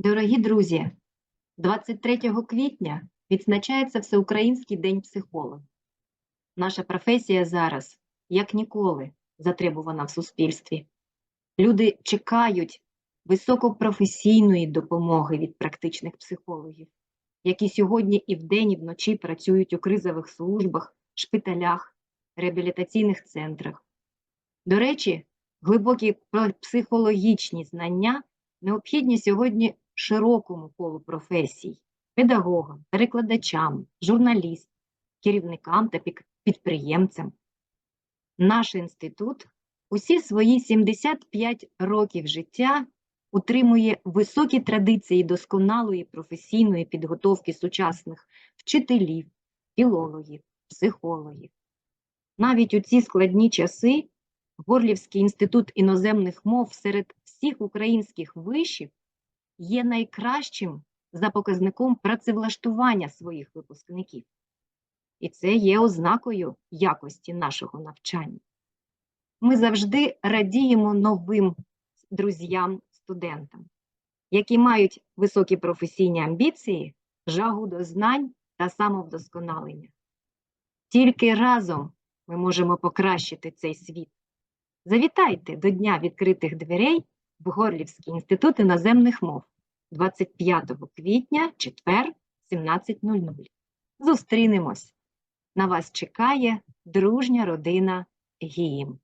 Дорогі друзі, 23 квітня відзначається Всеукраїнський день психолога. Наша професія зараз, як ніколи, затребувана в суспільстві. Люди чекають високопрофесійної допомоги від практичних психологів, які сьогодні і вдень, і вночі працюють у кризових службах, шпиталях, реабілітаційних центрах. До речі, глибокі психологічні знання необхідні сьогодні широкому колу професій педагогам, перекладачам, журналістам, керівникам та підприємцям. Наш інститут усі свої 75 років життя утримує високі традиції досконалої професійної підготовки сучасних вчителів, філологів, психологів. Навіть у ці складні часи Горлівський інститут іноземних мов серед всіх українських вишів є найкращим за показником працевлаштування своїх випускників. І це є ознакою якості нашого навчання. Ми завжди радіємо новим друзям, студентам, які мають високі професійні амбіції, жагу до знань та самовдосконалення. Тільки разом ми можемо покращити цей світ. Завітайте до Дня відкритих дверей в Горлівський інститут іноземних мов 25 квітня, четвер, 17.00. Зустрінемось! На вас чекає дружня родина ГІїм.